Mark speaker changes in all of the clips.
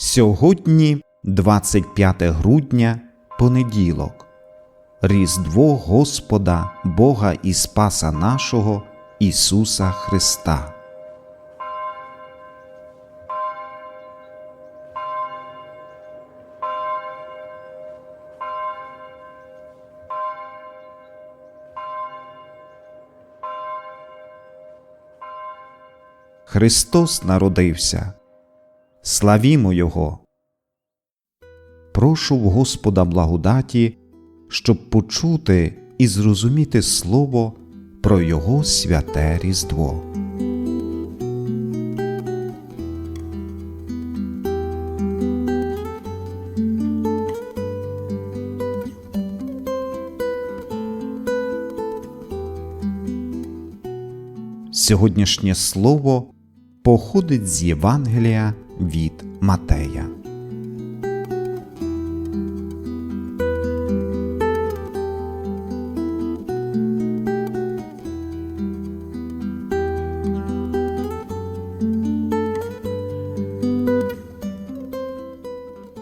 Speaker 1: Сьогодні 25 грудня, понеділок, Різдво Господа, Бога і Спаса нашого Ісуса Христа. Христос народився. Славімо Його! Прошу в Господа благодаті, щоб почути і зрозуміти Слово про Його святе Різдво. Сьогоднішнє слово походить з Євангелія від Матея.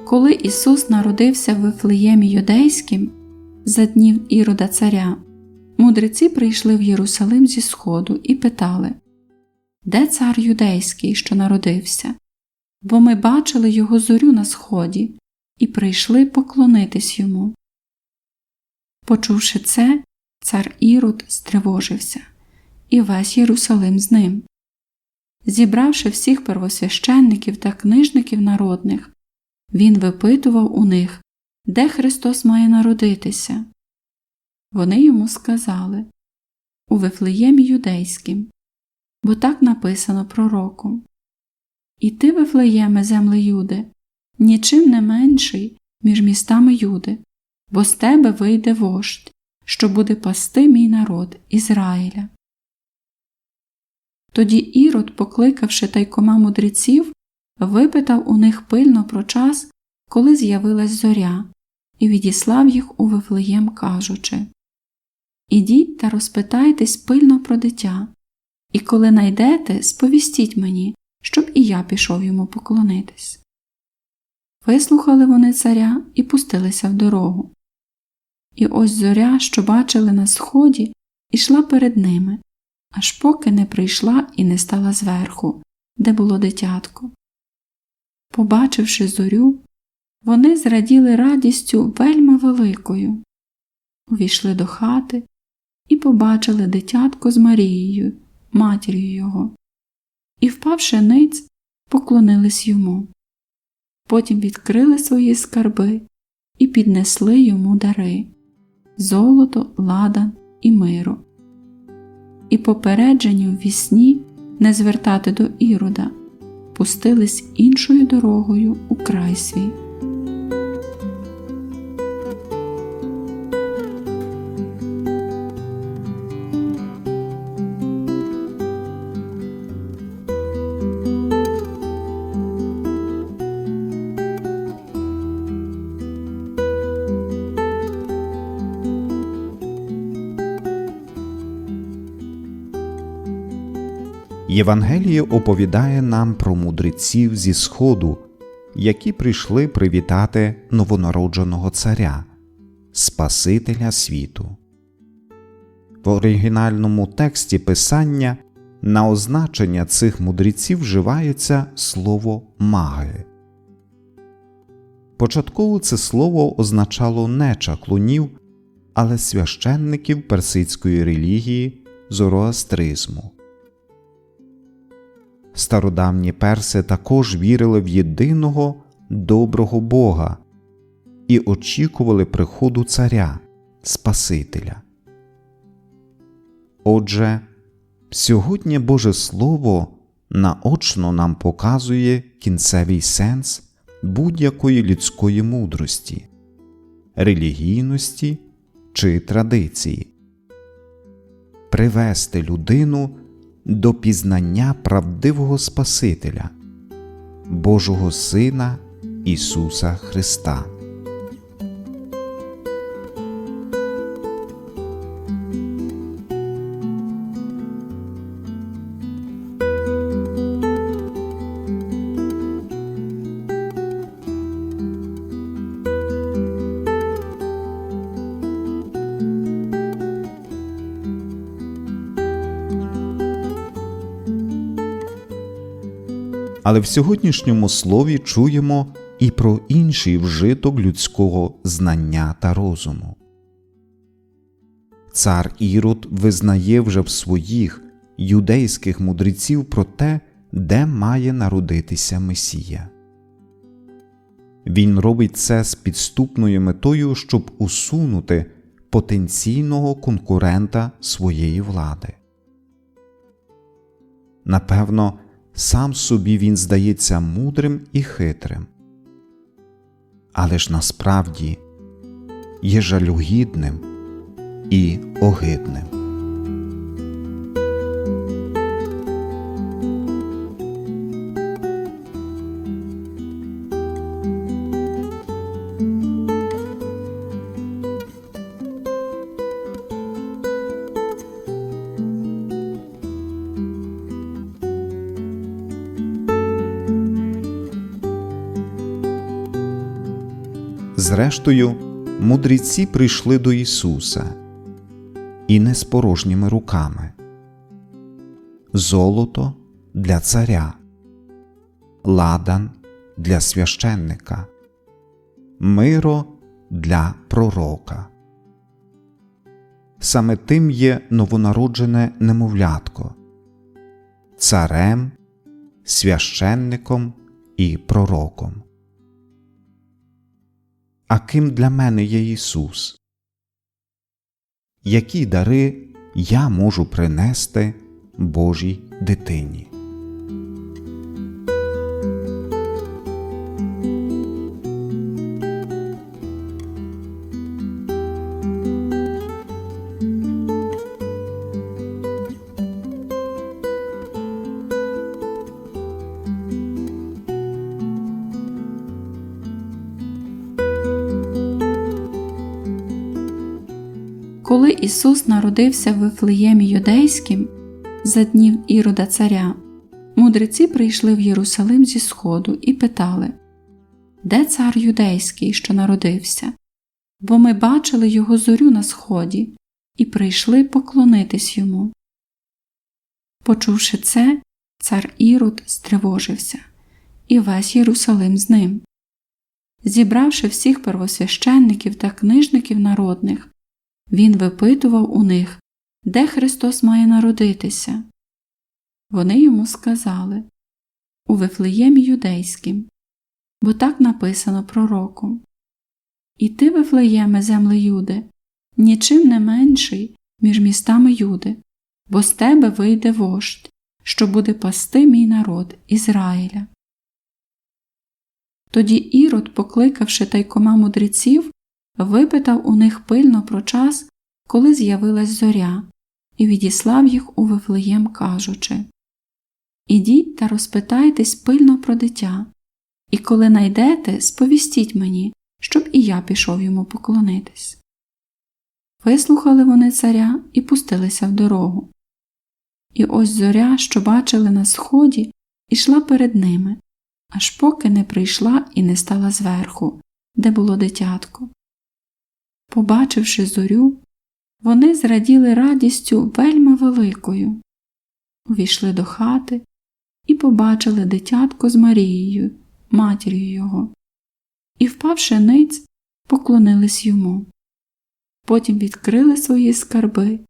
Speaker 2: Коли Ісус народився в Вифлеємі Юдейським за днів Ірода царя, мудреці прийшли в Єрусалим зі сходу і питали Де цар юдейський, що народився? Бо ми бачили його зорю на сході і прийшли поклонитись йому. Почувши це, цар Ірод стривожився, і весь Єрусалим з ним. Зібравши всіх первосвященників та книжників народних, він випитував у них, де Христос має народитися. Вони йому сказали у Вифлеємі Юдейським, бо так написано пророком. І ти, Вифлеєме, земле Юди, нічим не менший між містами Юди, бо з тебе вийде вождь, що буде пасти мій народ Ізраїля. Тоді Ірод, покликавши тайкома мудреців, випитав у них пильно про час, коли з'явилась зоря, і відіслав їх у Вифлеєм, кажучи Ідіть та розпитайтесь пильно про дитя, і коли найдете, сповістіть мені, щоб і я пішов йому поклонитись. Вислухали вони царя і пустилися в дорогу. І ось зоря, що бачили на сході, ішла перед ними, аж поки не прийшла і не стала зверху, де було дитятко. Побачивши зорю, вони зраділи радістю вельми великою, увійшли до хати і побачили дитятко з Марією, матір'ю його, і, впавши ниць, поклонились йому. Потім відкрили свої скарби і піднесли йому дари золото, ладан і миру. І попереджені в вісні не звертати до ірода пустились іншою дорогою у край свій.
Speaker 1: Євангеліє оповідає нам про мудреців зі Сходу, які прийшли привітати новонародженого царя, Спасителя світу. В оригінальному тексті Писання на означення цих мудреців вживається слово маги. Початково це слово означало не чаклунів, але священників персидської релігії зороастризму. Стародавні перси також вірили в єдиного доброго Бога і очікували приходу Царя Спасителя. Отже, сьогодні Боже Слово наочно нам показує кінцевий сенс будь-якої людської мудрості, релігійності чи традиції привести людину до пізнання правдивого Спасителя, Божого Сина Ісуса Христа. Але в сьогоднішньому слові чуємо і про інший вжиток людського знання та розуму. Цар Ірод визнає вже в своїх юдейських мудреців про те, де має народитися Месія. Він робить це з підступною метою, щоб усунути потенційного конкурента своєї влади. Напевно, сам собі він здається мудрим і хитрим, але ж насправді є жалюгідним і огидним. Зрештою, мудреці прийшли до Ісуса і не з порожніми руками. Золото для царя, ладан для священника, миро для пророка. Саме тим є новонароджене немовлятко, царем, священником і пророком. А ким для мене є Ісус? Які дари я можу принести Божій дитині?
Speaker 2: Коли Ісус народився в Вифлеємі Юдейським за днів Ірода царя, мудреці прийшли в Єрусалим зі сходу і питали Де цар юдейський, що народився? Бо ми бачили його зорю на сході і прийшли поклонитись йому. Почувши це, цар Ірод стривожився, і весь Єрусалим з ним. Зібравши всіх первосвященників та книжників народних, він випитував у них, де Христос має народитися. Вони йому сказали у Вифлеємі Юдейським, бо так написано пророком. І ти, Вифлеєме, земле Юди, нічим не менший між містами Юди, бо з тебе вийде вождь, що буде пасти мій народ Ізраїля. Тоді Ірод, покликавши тайкома мудреців, випитав у них пильно про час, коли з'явилась зоря, і відіслав їх у Вифлеєм, кажучи Ідіть та розпитайтесь пильно про дитя, і коли найдете, сповістіть мені, щоб і я пішов йому поклонитись. Вислухали вони царя і пустилися в дорогу. І ось зоря, що бачили на сході, ішла перед ними, аж поки не прийшла і не стала зверху, де було дитятко. Побачивши зорю, вони зраділи радістю вельми великою, увійшли до хати і побачили дитятко з Марією, матір'ю його, і, впавши ниць, поклонились йому. Потім відкрили свої скарби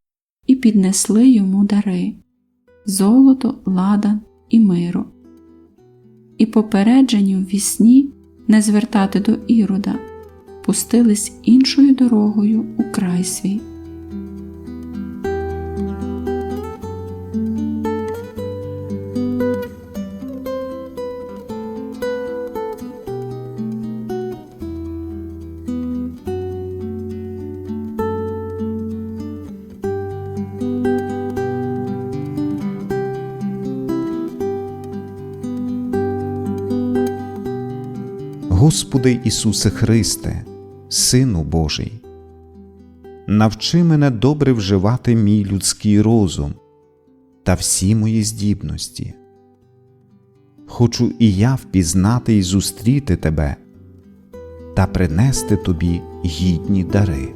Speaker 2: і піднесли йому дари золото, ладан і миру. І попереджені в вісні не звертати до ірода пустились іншою дорогою у край свій.
Speaker 1: Господи Ісусе Христе, Сину Божий, навчи мене добре вживати мій людський розум та всі мої здібності. Хочу і я впізнати і зустріти Тебе та принести Тобі гідні дари.